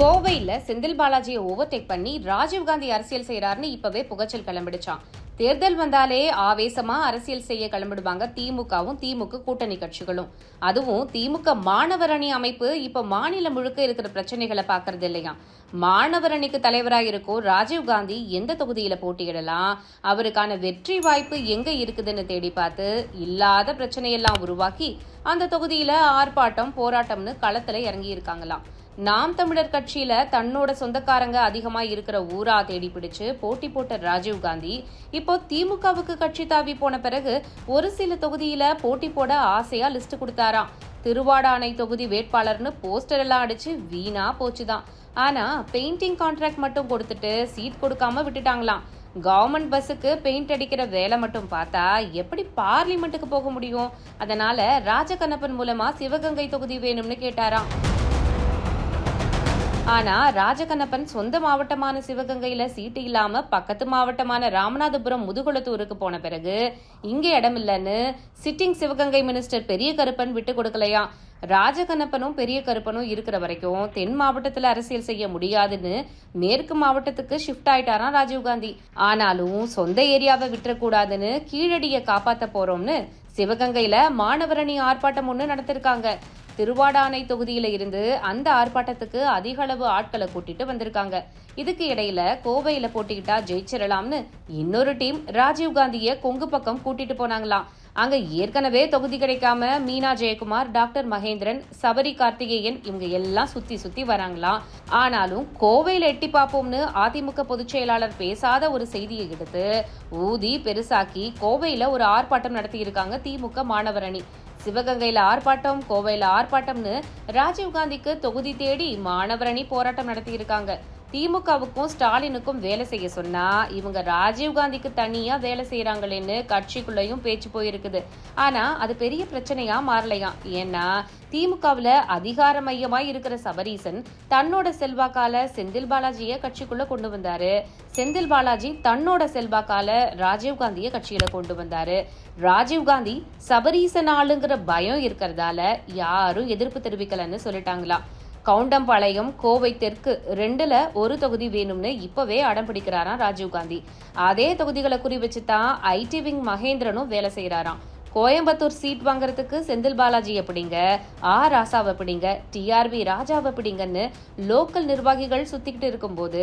கோவையில் செந்தில் பாலாஜியை ஓவர்டேக் பண்ணி ராஜீவ்காந்தி அரசியல் செய்கிறாருன்னு இப்பவே புகச்சல் கிளம்பிடுச்சான் தேர்தல் வந்தாலே ஆவேசமா அரசியல் செய்ய கிளம்பிடுவாங்க திமுகவும் திமுக கூட்டணி கட்சிகளும். அதுவும் திமுக மாணவர் அணி அமைப்பு இப்ப மாநிலம் முழுக்க இருக்கிற பிரச்சனைகளை பாக்குறது இல்லையா? மாணவர் அணிக்கு தலைவராக இருக்கும் ராஜீவ்காந்தி எந்த தொகுதியில போட்டியிடலாம்? அவருக்கான வெற்றி வாய்ப்பு எங்க இருக்குதுன்னு தேடி பார்த்து இல்லாத பிரச்சனையெல்லாம் உருவாக்கி அந்த தொகுதியில ஆர்ப்பாட்டம் போராட்டம்னு களத்துல இறங்கி இருக்காங்களாம் நாம் தமிழர் கட்சியில தன்னோட சொந்தக்காரங்க அதிகமா இருக்கிற ஊரா தேடி பிடிச்சு போட்டி போட்ட ராஜீவ் காந்தி இப்போ திமுகவுக்கு கட்சி தாவி போன பிறகு ஒரு சில தொகுதியில போட்டி போட ஆசையா லிஸ்ட் கொடுத்தாராம். திருவாடானை தொகுதி வேட்பாளர்னு போஸ்டர் எல்லாம் அடிச்சு வீணா போச்சுதான். ஆனா பெயிண்டிங் கான்ட்ராக்ட் மட்டும் கொடுத்துட்டு சீட் கொடுக்காம விட்டுட்டாங்களாம். கவர்மெண்ட் பஸ்ஸுக்கு பெயிண்ட் அடிக்கிற வேலை மட்டும் பார்த்தா எப்படி பார்லிமெண்ட்டுக்கு போக முடியும்? அதனால ராஜகண்ணப்பன் மூலமா சிவகங்கை தொகுதி வேணும்னு கேட்டாராம். ஆனா ராஜகண்ணப்பன் சொந்த மாவட்டமான சிவகங்கையில சீட்டு இல்லாம பக்கத்து மாவட்டமான ராமநாதபுரம் முதுகுளத்தூருக்கு போன பிறகு இங்கே இடம் இல்லைன்னு சிட்டிங் சிவகங்கை மினிஸ்டர் பெரிய கருப்பன் விட்டு கொடுக்கலையா? ராஜகண்ணப்பனும் பெரிய கருப்பனும் இருக்கிற வரைக்கும் தென் மாவட்டத்துல அரசியல் செய்ய முடியாதுன்னு மேற்கு மாவட்டத்துக்கு ஷிஃப்ட் ஆயிட்டாராம் ராஜீவ்காந்தி ஆனாலும் சொந்த ஏரியாவை விட்டுறக்கூடாதுன்னு கீழடியை காப்பாத்த போறோம்னு சிவகங்கையில மாணவரணி ஆர்ப்பாட்டம் ஒன்று நடத்திருக்காங்க. திருவாடானை தொகுதியில இருந்து அந்த ஆர்ப்பாட்டத்துக்கு அதிக அளவு ஆட்களை கூட்டிட்டு வந்திருக்காங்க. இதுக்கு இடையில கோவையில போட்டிக்கிட்டா ஜெயிச்சிடலாம்னு இன்னொரு டீம் ராஜீவ்காந்திய கொங்கு பக்கம் கூட்டிட்டு போனாங்களாம். அங்க ஏற்கனவே தொகுதி கிடைக்காம மீனா ஜெயக்குமார் டாக்டர் மகேந்திரன் சபரி கார்த்திகேயன் இவங்க எல்லாம் சுத்தி சுத்தி வராங்களாம். ஆனாலும் கோவையில் எட்டி பார்ப்போம்னு அதிமுக பொதுச் செயலாளர் பேசாத ஒரு செய்தியை எடுத்து ஊதி பெருசாக்கி கோவையில ஒரு ஆர்ப்பாட்டம் நடத்தியிருக்காங்க திமுக மாணவர் அணி. சிவகங்கையில் ஆர்ப்பாட்டம் கோவையில் ஆர்ப்பாட்டம்னு ராஜீவ்காந்திக்கு தொகுதி தேடி மாணவரணி போராட்டம் நடத்தி இருக்காங்க திமுகவுக்கும் ஸ்டாலினுக்கும் வேலை செய்ய சொன்னா இவங்க ராஜீவ்காந்திக்கு தனியா வேலை செய்யறாங்களேன்னு கட்சிக்குள்ளேயும் பேச்சு போயிருக்குது. ஆனா அது பெரிய பிரச்சனையா மாறலையாம் ஏன்னா திமுகவுல அதிகார மையமாய் இருக்கிற சபரீசன் தன்னோட செல்வாக்கால செந்தில் பாலாஜிய கட்சிக்குள்ள கொண்டு வந்தாரு. செந்தில் பாலாஜி தன்னோட செல்வாக்கால ராஜீவ்காந்திய கட்சியில கொண்டு வந்தாரு. ராஜீவ்காந்தி சபரீசன் ஆளுங்கிற பயம் இருக்கிறதால யாரும் எதிர்ப்பு தெரிவிக்கலன்னு சொல்லிட்டாங்களாம். கவுண்டம்பாளையம் கோவை தெற்கு ரெண்டுல ஒரு தொகுதி வேணும்னு இப்பவே அடம் பிடிக்கிறாராம் ராஜீவ்காந்தி அதே தொகுதிகளை குறி வச்சு தான் ஐடி விங் மகேந்திரனும் வேலை செய்கிறாராம் கோயம்புத்தூர் சீட் வாங்குறதுக்கு செந்தில் பாலாஜி எப்படிங்க? ஆ ராசாவை பிடிங்க டிஆர்பி ராஜாவை பிடிங்கன்னு லோக்கல் நிர்வாகிகள் சுத்திக்கிட்டு இருக்கும்போது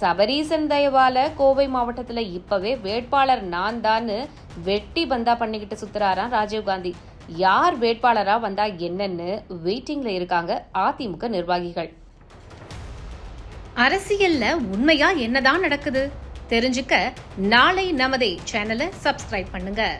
சபரீசன் தயவால கோவை மாவட்டத்தில் இப்பவே வேட்பாளர் நான் தான்னு வெட்டி பந்தா பண்ணிக்கிட்டு சுத்துறாராம் ராஜீவ்காந்தி யார் வேட்பாளராக வந்தா என்னன்னு வெயிட்டிங்ல இருக்காங்க அதிமுக நிர்வாகிகள். அரசியல்ல உண்மையா என்னதான் நடக்குது? தெரிஞ்சுக்க நாளை நமதே சேனலை சப்ஸ்கிரைப் பண்ணுங்க.